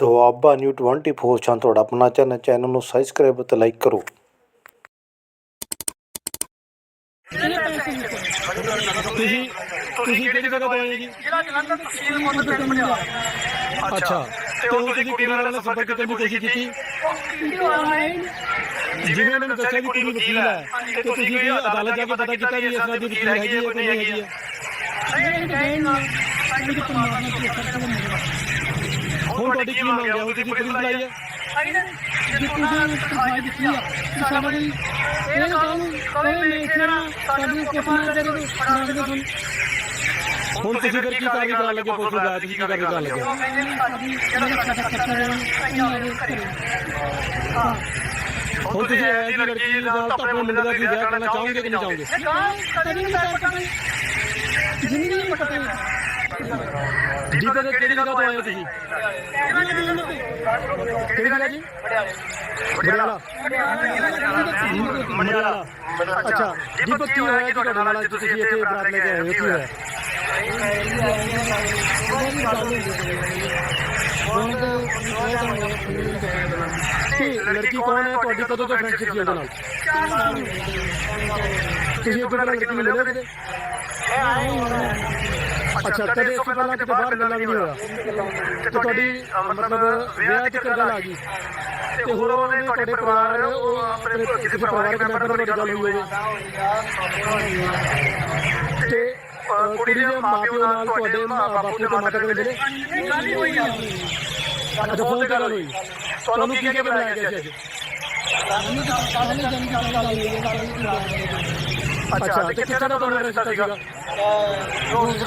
Doaba new 24 ਛਾਂ ਤੁਹਾਡਾ ਆਪਣਾ ਚੈਨਲ ਚੈਨਲ ਨੂੰ ਸਬਸਕ੍ਰਾਈਬ ਅਤੇ ਲਾਈਕ ਕਰੋ। ਤੁਸੀਂ ਤੁਸੀਂ ਕਿਹੜੀ ਜਗ੍ਹਾ ਤੋਂ ਆਏ ਜੀ? ਜ਼ਿਲ੍ਹਾ ਜਲੰਧਰ ਤਹਿਸੀਲ ਮੁੱਢ ਪਿੰਡ ਪਟਿਆਲਾ ਅੱਛਾ। ਤੇ ਹੁਣ ਤੁਸੀਂ ਕੁੜੀ ਨਾਲ ਸੰਪਰਕ ਕਰਨ ਦੀ ਕੋਸ਼ਿਸ਼ ਕੀਤੀ? ਜਿਵੇਂ ਉਹਨਾਂ ਨੇ ਦੱਸਿਆ ਵੀ ਕੁੜੀ ਵਕੀਲ ਹੈ ਤੇ ਤੁਸੀਂ ਵੀ ਅਦਾਲਤ ਜਾ ਕੇ ਪਤਾ ਕੀਤਾ ਵੀ ਇਸ ਤਰ੍ਹਾਂ ਦੀ ਵਕੀਲ ਹੈਗੀ ਹੈ ਕੋਈ ਨਹੀਂ ਹੈਗੀ ਹੈ। ਹੁਣ ਤੁਹਾਡੀ ਕੀ ਮੰਗ ਹੈ? ਹੁਣ ਤੁਸੀਂ ਪੁਲਿਸ ਬੁਲਾਈ ਹੈ? ਹੁਣ ਤੁਸੀਂ ਫਿਰ ਕੀ ਕਾਰਵਾਈ ਕਰਨ ਲੱਗੇ? ਪੁਲਿਸ ਬੁਲਾਇਆ, ਤੁਸੀਂ ਕੀ ਕਾਰਵਾਈ ਕਰਨ ਲੱਗੇ? ਹੁਣ ਤੁਸੀਂ ਇਹ ਜੀ ਲੜਕੀ ਦੇ ਨਾਲ ਤਾਂ ਆਪਣੇ ਮੁੰਡੇ ਦਾ ਕੀ ਵਿਆਹ ਕਰਨਾ ਚਾਹੋਗੇ ਕਿ ਨਹੀਂ ਚਾਹੋਗੇ? ਦੀਪਕ ਕਿਹੜੀ ਜਗ੍ਹਾ ਤੋਂ ਆਏ ਹੋ ਤੁਸੀਂ? ਕਿਹੜੀ ਜਗ੍ਹਾ ਜੀ? ਬੜਿਆਲਾ ਬੜਿਆਲਾ ਅੱਛਾ। ਦੀਪਕ ਕੀ ਹੋਇਆ ਕਿ ਤੁਹਾਡੇ ਨਾਲ? ਤੁਸੀਂ ਇੱਥੇ ਬਰਾਤ ਲੈ ਕੇ ਆਏ ਹੋ ਕੀ ਹੋਇਆ? ਲੜਕੀ ਕੌਣ ਹੈ? ਤੁਹਾਡੀ ਕਦੋਂ ਤੋਂ ਫਰੈਂਡਸ਼ਿਪ ਸੀ ਉਹਦੇ ਨਾਲ? ਤੁਸੀਂ ਇੱਕ ਵਾਰ ਲੜਕੀ ਨੂੰ ਮਿਲੇ ਕਿਤੇ ਅੱਛਾ ਕਦੇ ਇਸ ਤੋਂ ਪਹਿਲਾਂ ਕਿਤੇ ਬਾਹਰ ਮਿਲਣਾ ਵੀ ਨਹੀਂ ਹੋਇਆ? ਤੇ ਤੁਹਾਡੀ ਮਤਲਬ ਵਿਆਹ ਤੇ ਗੱਲ ਆ ਗਈ? ਤੇ ਹੋਰ ਉਹਨੇ ਤੁਹਾਡੇ ਪਰਿਵਾਰ ਉਹ ਆਪਣੇ ਕਿਸੇ ਪਰਿਵਾਰਕ ਮੈਂਬਰ ਨਾਲ ਗੱਲ ਹੋਈ ਹੋਵੇ? ਤੇ ਕੁੜੀ ਦੇ ਮਾਪਿਓ ਨਾਲ ਤੁਹਾਡੇ ਬਾਪੂ ਤੇ ਮਾਤਾ ਕਦੇ ਮਿਲੇ? ਅੱਛਾ ਫੋਨ ਤੇ ਗੱਲ ਹੋਈ। ਤੁਹਾਨੂੰ ਕੀ ਕਹਿ ਕੇ ਬੁਲਾਇਆ ਗਿਆ ਸੀ? ਅੱਜ ਅੱਛਾ ਤੇ ਕਿੱਥੇ ਦਾ ਤੁਹਾਨੂੰ ਰਿਸ਼ਤਾ ਸੀਗਾ? ਰੋਜ਼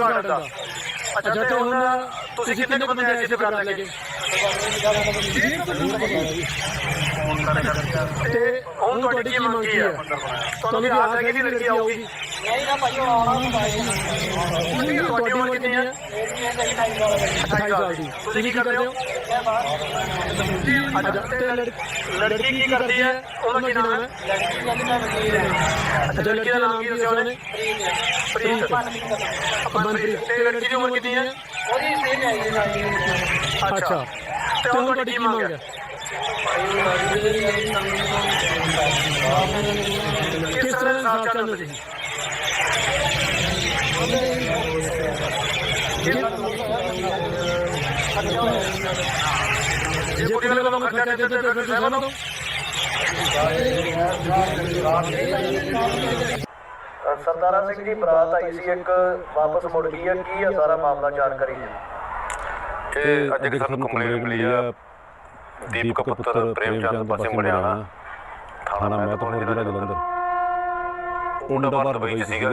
ਗਾਰਡਨ ਦਾ ਅੱਛਾ ਤੇ ਹੁਣ ਤੁਸੀਂ ਕਿੰਨੇ ਬੰਦੇ ਆਏ ਸੀ ਬਰਾਤ ਲੈ ਕੇ ਤੇ ਹੁਣ ਤੁਹਾਡੀ ਕੀ ਮੰਗ ਹੈ? ਤੁਹਾਨੂੰ ਆਸ ਹੈ ਕਿ ਲੜਕੀ ਆਊਗੀ ਤੁਹਾਡੀ ਉਮਰ ਕਿੰਨੀ ਹੈ? 28 ਸਾਲ ਦੀ। ਤੁਸੀਂ ਕੀ ਕਰਦੇ ਹੋ? ਲੜਕੀ ਕੀ ਕਰਦੀ ਹੈ? ਉਹਦਾ ਕੀ ਨਾਮ ਹੈ? ਅੱਛਾ ਲੜਕੀ ਦਾ ਨਾਮ ਕੀ ਦੱਸਿਆ ਉਹਨੇ? ਪ੍ਰੀਤ। ਮਨਪ੍ਰੀਤ ਤੇ ਲੜਕੀ ਦੀ ਉਮਰ ਕਿੰਨੀ ਹੈ? ਅੱਛਾ। ਤੇ ਤੁਹਾਡੀ ਕੀ ਮੰਗ ਹੈ? ਕਿਸ ਤਰ੍ਹਾਂ ਦਾ ਜੇ ਖਰਚਾ ਦੇ ਦੇ ਫਿਰ ਤੁਸੀਂ ਸਰਦਾਰਾ ਸਿੰਘ ਦੀ ਬਰਾਤ ਆਈ ਸੀ ਇੱਕ ਵਾਪਸ ਮੁੜ ਗਈ ਹੈ ਕੀ ਹੈ ਸਾਰਾ ਮਾਮਲਾ ਜਾਣਕਾਰੀ ਜੀ ਇਹ ਅੱਜ ਇੱਕ ਸਾਨੂੰ ਕੰਪਲੇਂਟ ਮਿਲੀ ਆ। ਦੀਪਕ ਪੁੱਤਰ ਪ੍ਰੇਮਚੰਦ ਪਾਸੇ ਮੜਿਆਣਾ ਥਾਣਾ ਮਹਿਤਪੁਰ ਜ਼ਿਲ੍ਹਾ ਜਲੰਧਰ। ਮੁੰਡਾ ਬਾਹਰ ਦੁਬਈ 'ਚ ਸੀਗਾ।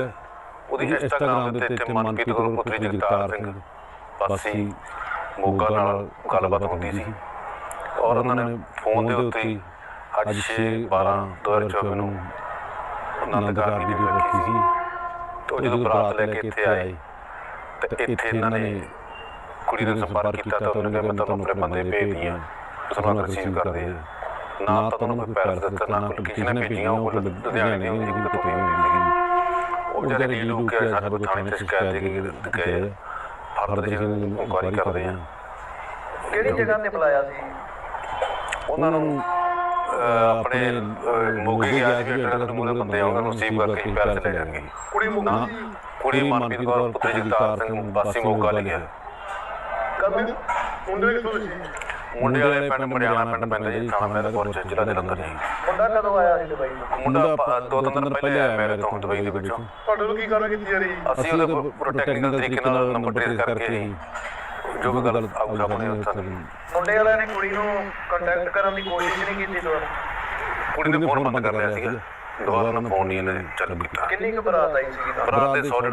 ਉਹਦੀ ਇੰਸਟਾਗ੍ਰਾਮ ਦੇ ਉੱਤੇ ਮਨਪ੍ਰੀਤ ਕੌਰ ਪੁੱਤਰੀ ਜਗਤਾਰ ਸਿੰਘ। ਵਾਸੀ ਮੋਗਾ ਨਾਲ ਗੱਲਬਾਤ ਹੁੰਦੀ ਸੀ। ਔਰ ਉਹਨਾਂ ਨੇ ਫੋਨ ਦੇ ਉੱਤੇ ਅੱਜ 6 12 2024 ਨੂੰ ਆਨੰਦਕਾਰ ਵੀਡੀਓ ਰੱਖੀ ਸੀ। ਤੇ ਜਦੋਂ ਬਰਾਤ ਲੈ ਕੇ ਇੱਥੇ ਆਏ ਤੇ ਇੱਥੇ ਇਹਨਾਂ ਨੇ ਕੁੜੀ ਨੇ ਸੰਪਰਕ ਕੀਤਾ ਤਾਂ ਉਹਨੇ ਕਿਹਾ ਮੈਂ ਤੁਹਾਨੂੰ ਆਪਣੇ ਬੰਦੇ ਭੇਜਦੀ ਹਾਂ। ਰਿਸੀਵ ਕਰਦੇ ਆ ਨਾ ਤਾਂ ਤੁਹਾਨੂੰ ਕੋਈ ਪੈਰ ਦਿੱਤਾ ਨਾ ਕੋਈ ਕਿਸੇ ਨੇ ਭੇਜੀਆਂ ਉਹ ਲੁਧਿਆਣੇ ਨਹੀਂ ਹੁੰਦੀ ਕਿਤੇ ਨਹੀਂ ਹੁੰਦੀ। ਉਹ ਜਿਹੜੇ ਰੀਲ ਨੂੰ ਕਿ ਸਾਡੇ ਕੋਲ ਥਾਣੇ 'ਚ ਸ਼ਿਕਾਇਤ ਦੇ ਕੇ ਗਏ। ਫਰਦ ਜਿਹੜੇ ਇਨਕੁਆਰੀ ਕਰਦੇ ਆ ਕਿਹੜੀ ਜਗ੍ਹਾ ਤੇ ਬੁਲਾਇਆ ਸੀ? ਉਹਨਾਂ ਨੂੰ ਆਪਣੇ ਮੋਗੇ ਗਿਆ ਸੀ ਜਿਹੜੇ ਤੋਂ ਮੁੰਡੇ ਬੰਦੇ ਆ ਉਹਨਾਂ ਨੂੰ ਰਿਸੀਵ ਕਰਕੇ ਪੈਰ ਚਲੇ ਜਾਣਗੇ ਕੁੜੀ ਮੁੰਡਾ ਨਾ ਕੁੜੀ ਮਨਪ੍ਰੀਤ ਕੌਰ ਪੁੱਤਰ ਜਗਤਾਰ ਸਿੰਘ ਵਾਸੀ ਮੋਗਾ ਲਿਖਿਆ ਕਦੋਂ? ਮੁੰਡੇ ਕਿਥੋਂ ਸੀ? ਮੁੰਡੇ ਵਾਲੇ ਪਿੰਡ ਮੜਿਆਣਾ ਪਿੰਡ ਪੈਂਦਾ ਜੀ ਥਾਣਾ ਦਾ ਪੁਰਚ ਜ਼ਿਲ੍ਹਾ ਜਲੰਧਰ ਜੀ ਮੁੰਡਾ ਕਦੋਂ ਆਇਆ ਸੀ ਦੁਬਈ ਤੋਂ ਮੁੰਡਾ ਪ- ਦੋ ਤਿੰਨ ਦਿਨ ਪਹਿਲੇ ਆਇਆ ਮੇਰੇ ਤੋਂ ਦੁਬਈ ਦੇ ਵਿੱਚੋਂ ਤੁਹਾਡੇ ਨੂੰ ਕੀ ਕਾਰਵਾਈ ਕੀਤੀ ਜਾ ਰਹੀ ਅਸੀਂ ਉਹਦੇ ਪ੍ਰੋਟੈਕਟਿੰਗ ਤਰੀਕੇ ਨਾਲ ਨੰਬਰ ਟ੍ਰੇਸ ਕਰਕੇ ਹੀ ਜੋ ਵੀ ਗੱਲ ਆਊ ਸਾਹਮਣੇ ਉਹ ਸਾਨੂੰ ਮੁੰਡੇ ਵਾਲਿਆਂ ਨੇ ਕੁੜੀ ਨੂੰ ਕੰਟੈਕਟ ਕਰਨ ਦੀ ਕੋਸ਼ਿਸ਼ ਨਹੀਂ ਕੀਤੀ ਤੁਹਾਨੂੰ ਕੁੜੀ ਨੇ ਫੋਨ ਬੰਦ ਕਰ ਲਿਆ ਸੀਗਾ। ਦੁਬਾਰਾ ਫੋਨ ਨਹੀਂ ਇਹਨੇ ਚਾਲੂ ਕੀਤਾ। ਕਿੰਨੀ ਕੁ ਬਰਾਤ ਆਈ ਸੀ ਬਰਾਤ ਦੇ 100